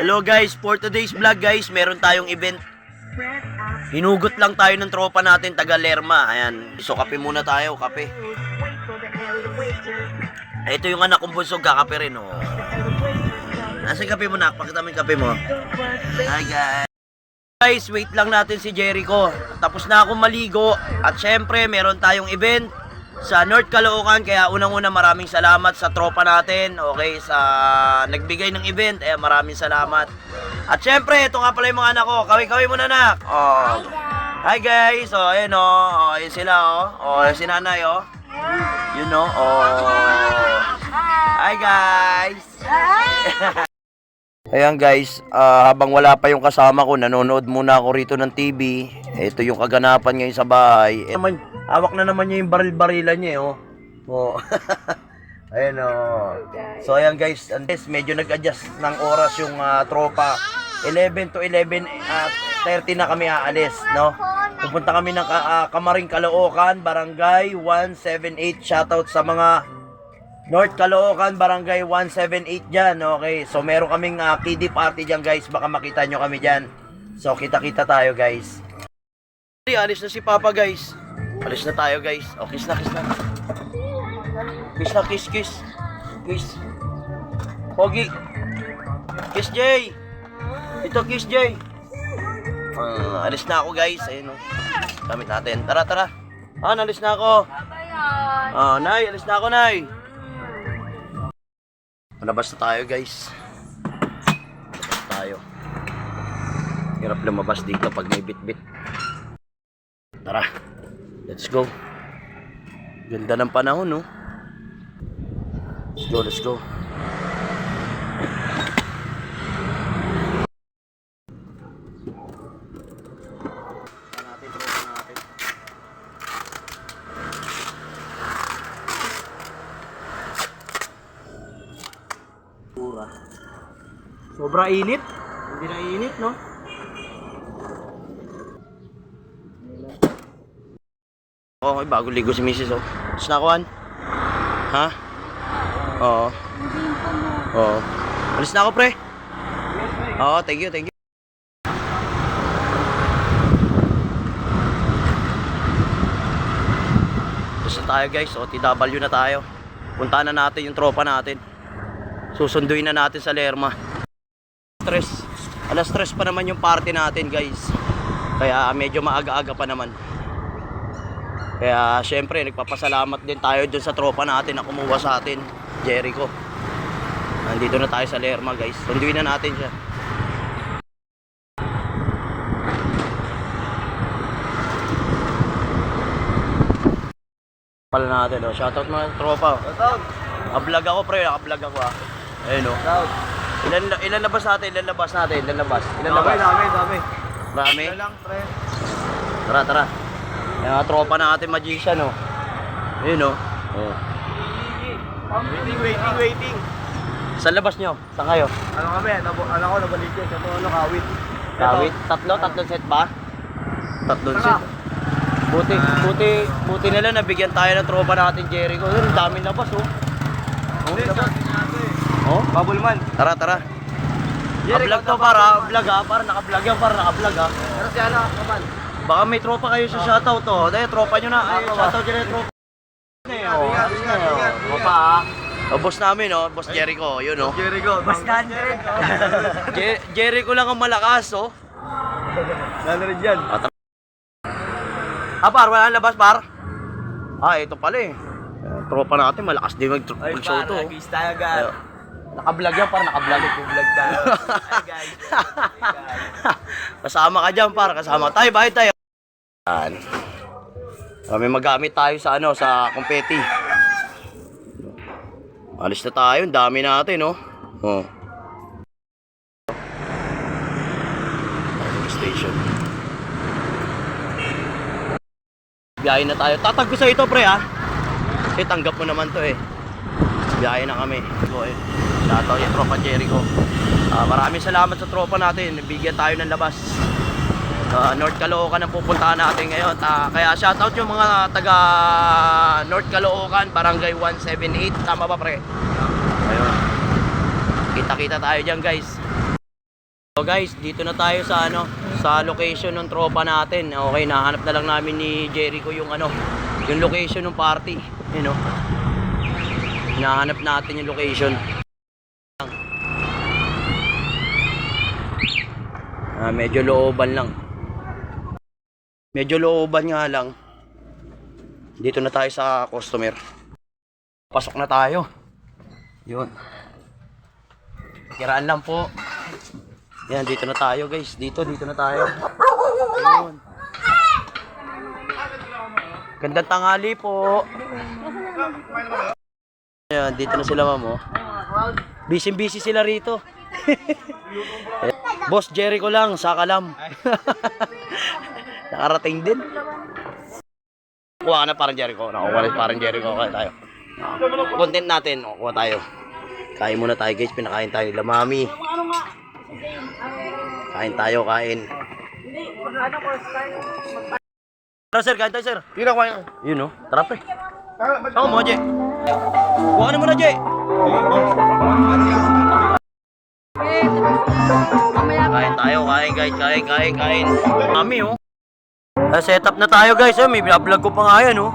Hello guys, for today's vlog guys, meron tayong event. Hinugot lang tayo ng tropa natin taga Lerma. Ayan, so kape muna tayo, kape. Ito yung anak kong bunso, kakape rin oh. Nasa kape mo nak? Pakita mo yung kape mo. Hi guys. Guys, wait lang natin si Jericho. Tapos na akong maligo. At syempre, meron tayong event sa North Caloocan. Kaya unang-una maraming salamat sa tropa natin. Okay, sa nagbigay ng event. Eh, maraming salamat. At syempre, ito nga pala yung mga anak ko. Kaway-kaway muna nak. Oh. Hi guys. Oh, ayun oh. Oh, ayun sila oh. Oh, si nanay oh. You know. Oh. Hi guys. Ayan guys, ah, habang wala pa yung kasama ko, nanonood muna ako rito ng TV. Ito yung kaganapan ngayon sa bahay. Naman, hawak na naman niya yung baril-barilan niya, eh, oh. oh. ayan, oh. So, ayan guys, and this, medyo nag-adjust ng oras yung ah, tropa. 11 to 11, at 30 na kami aalis, no? Pupunta kami ng ka- ah, Kamaring Caloocan, Barangay 178. Shoutout sa mga North Caloocan, Barangay 178 dyan, okay? So, meron kaming uh, kiddie party dyan, guys. Baka makita nyo kami dyan. So, kita-kita tayo, guys. Alis na si Papa, guys. Alis na tayo, guys. O, kiss na, kiss na. Kiss na, kiss, kiss. Kiss. Pogi. Kiss, Jay. Ito, kiss, Jay. Ah, alis na ako, guys. Ayun, o. Gamit natin. Tara, tara. Ah, alis na ako. Ah, Nay, alis na ako, Nay. Malabas na tayo guys. Labas tayo. Hirap lumabas dito pag may bit-bit. Tara. Let's go. Ganda ng panahon, no? Let's go, let's go. Sobra init. Hindi na init, no? Okay, bago ligo si Mrs. Oh. Snakuan? Ha? Oo. Oo. Alis na ako, pre. Oo, thank you, thank you. Gusto tayo guys, OTW na tayo. Punta na natin yung tropa natin. Susunduin na natin sa Lerma. Stress. Alas stress pa naman yung party natin guys. Kaya medyo maaga-aga pa naman. Kaya syempre nagpapasalamat din tayo dun sa tropa natin na kumuha sa atin. Jericho. Nandito na tayo sa Lerma guys. Sunduin na natin siya. Pala natin oh. Shoutout mga tropa. Shoutout. Naka-vlog ako pre, naka-vlog ako ah. Ayun oh. Shoutout. Ilan ilan labas natin? Ilan labas natin? Ilan labas? Ilan Dami, labas? dami, dami. Marami. Ito lang, pre. Tara, tara. Yung mga tropa natin magician oh. Ayun oh. Oh. Waiting, waiting, waiting. Saan labas nyo? Saan kayo? Ano kami, nabo, ano ko, nabalikin. Ito, ano, kawit. Kawit? Tatlo? Tatlong set ba? Tatlong set. Buti, buti, buti na lang nabigyan tayo ng tropa natin Jericho. Yun, ang daming labas oh. Oh, labas. sa. Oh, Bubble man. tara, tara. Jericho, Naka-vlog to para, vlog ah, para naka-vlog yan, para naka-vlog ah. Pero si ano, kaman. Baka may tropa kayo sa shoutout to. Dahil tropa nyo na. Ay, shoutout na yung tropa. Ingat, ingat, ingat. Papa ah. O, boss namin, oh. Boss Jericho, yun, oh. Jericho. Bas Jericho. Je- Jericho lang ang malakas, oh. Lalo rin dyan. Ah, par, wala nang labas, par? Ah, ito pala eh. Eh, Tropa natin, malakas din mag- mag-show to. oh. nag-is tayo, Ayun. guys. Naka-vlog yan, par, naka-vlog. Vlog tayo. Hi, guys. Guys. Kasama ka dyan, par. Kasama tayo, bakit tayo? Yan. Ah, May magamit tayo sa ano, sa kompeti. Alis na tayo, ang dami natin, no? Oh. Station. Biyahe na tayo. Tatag ko sa ito, pre, ha? Kasi tanggap mo naman to, eh. Biyahe na kami. So, eh. Shoutout yung tropa Jericho. Ah, maraming salamat sa tropa natin. Bigyan tayo ng labas. Ah, North Caloocan ang pupuntahan natin ngayon. Ah, kaya shoutout yung mga taga North Caloocan, Barangay 178. Tama ba pre? Ayun. Kita-kita tayo dyan guys. So guys, dito na tayo sa ano, sa location ng tropa natin. Okay, nahanap na lang namin ni Jericho yung ano, yung location ng party, you know. Hinahanap natin yung location. Ah, medyo looban lang. Medyo looban nga lang. Dito na tayo sa customer. Pasok na tayo. Yun. Kiraan lang po. Yan, dito na tayo guys. Dito, dito na tayo. Ayun. Gandang tanghali po. Ayan, dito na sila ma'am oh. Busy-busy sila rito. Boss Jericho lang, saka lang. Nakarating din. Kuha ka na parang Jericho. Nakuha na parang Jericho. Kaya tayo. Content natin. O, kuha tayo. Kain muna tayo guys. Pinakain tayo nila mami. Kain tayo, kain. Tara sir, kain tayo sir. Tira ko yan. Yun oh. Tara pre. Ako mo, Je. Kuha na muna, Je. Kain tayo, kain guys, kain, kain, kain. Mami oh. Ah, set up na tayo guys, oh. may vlog ko pa nga yan oh.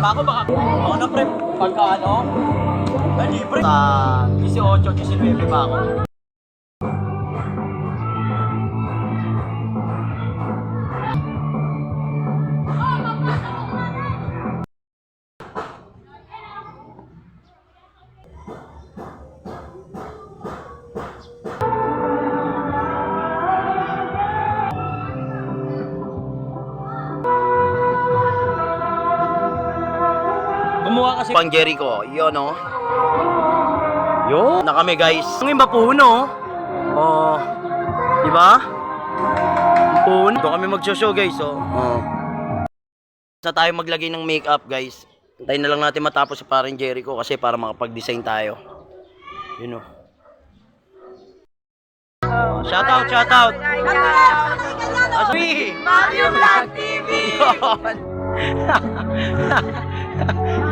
Bako baka, baka na pre, pagka ano, ah, libre. Sa 18, 19 pa ako. Kasi pang Jericho, yun oh. Yun, na kami guys. Ang iba puno. Oh. Di ba? Puno. Doon kami magsho-show guys, oh. Oh. Sa tayo maglagay ng makeup guys. Antayin na lang natin matapos sa parang Jericho kasi para makapag-design tayo. Yun oh. Oh, shout out, shout out. Asmi! Mario Vlog TV!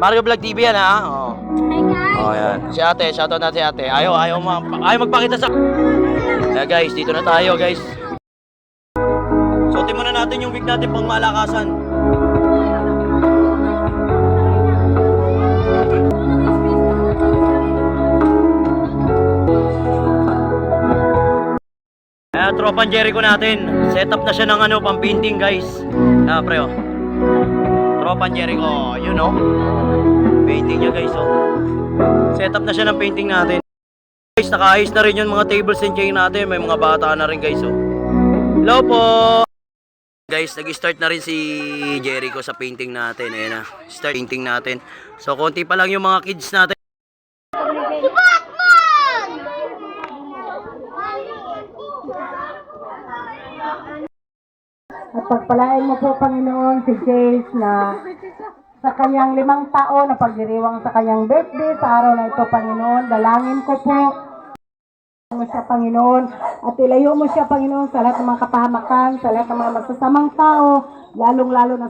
Mario Vlog TV yan ha. Oh. Oh, yan. Si ate, shoutout natin si ate. Ayaw, ayaw, ma ayaw magpakita sa... Kaya guys, dito na tayo guys. Suotin muna natin yung wig natin pang malakasan. Kaya tropan Jericho natin. Set up na siya ng ano, pang painting guys. Ah, pre oh. Tropan Jericho, you know. Painting niya guys oh. Set up na siya ng painting natin. Guys, nakaayos na rin yung mga tables and chair natin. May mga bata na rin guys oh. Hello po! Guys, nag-start na rin si Jericho sa painting natin. Ayan na. Start painting natin. So, konti pa lang yung mga kids natin. At pagpalain mo po, Panginoon, si Jace na sa kanyang limang taon na pagdiriwang sa kanyang birthday, sa araw na ito, Panginoon, dalangin ko po mo siya, Panginoon, at ilayo mo siya, Panginoon, sa lahat ng mga kapahamakan, sa lahat ng mga masasamang tao, lalong-lalo na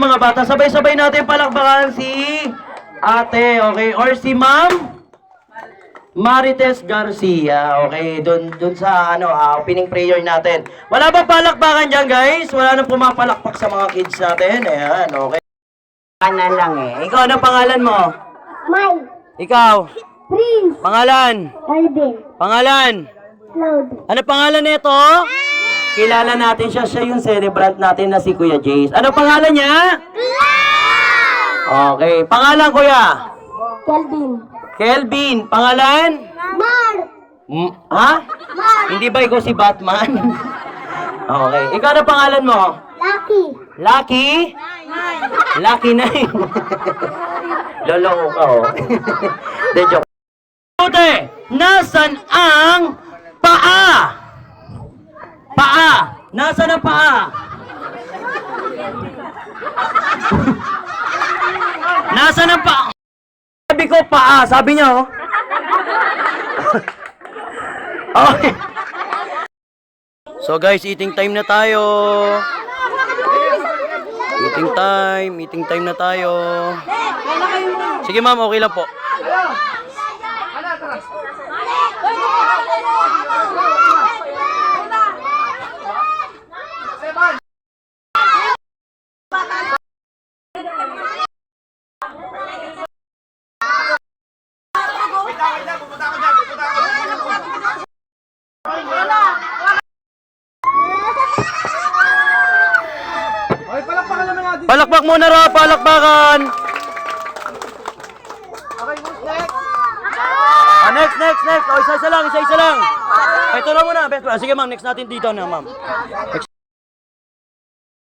Mga bata, sabay-sabay natin palakpakan si ate, okay? Or si ma'am Marites Garcia, okay? Doon doon sa ano, ah, opening prayer natin. Wala bang palakpakan diyan, guys? Wala nang pumapalakpak sa mga kids natin. Ayan, okay. Ana lang eh. Ikaw ano pangalan mo? Mai! Ikaw. Prince! Pangalan. Alvin! Pangalan. Cloud! Ano pangalan nito? Kilala natin siya, siya yung celebrant natin na si Kuya Jace. Ano pangalan niya? Okay. Pangalan, Kuya? Kelvin! Kelvin. Pangalan? Mar! Mm, ha? Hindi ba ikaw si Batman? okay. Ikaw ano pangalan mo? Lucky! Lucky? Lucky Nine. Loloko ka, oh. De joke. Ute, nasan ang paa? Paa. Nasaan ang paa? Nasaan ang paa? Paa, sabi niya, oh. okay. So guys, eating time na tayo. Meeting time, meeting time na tayo. Sige ma'am, okay lang po. Palakpak muna ra, palakpakan. Ah, next, next, next. O, isa-isa lang, isa-isa lang. Ito na muna. Best, sige ma'am, next natin dito na ma'am. Next.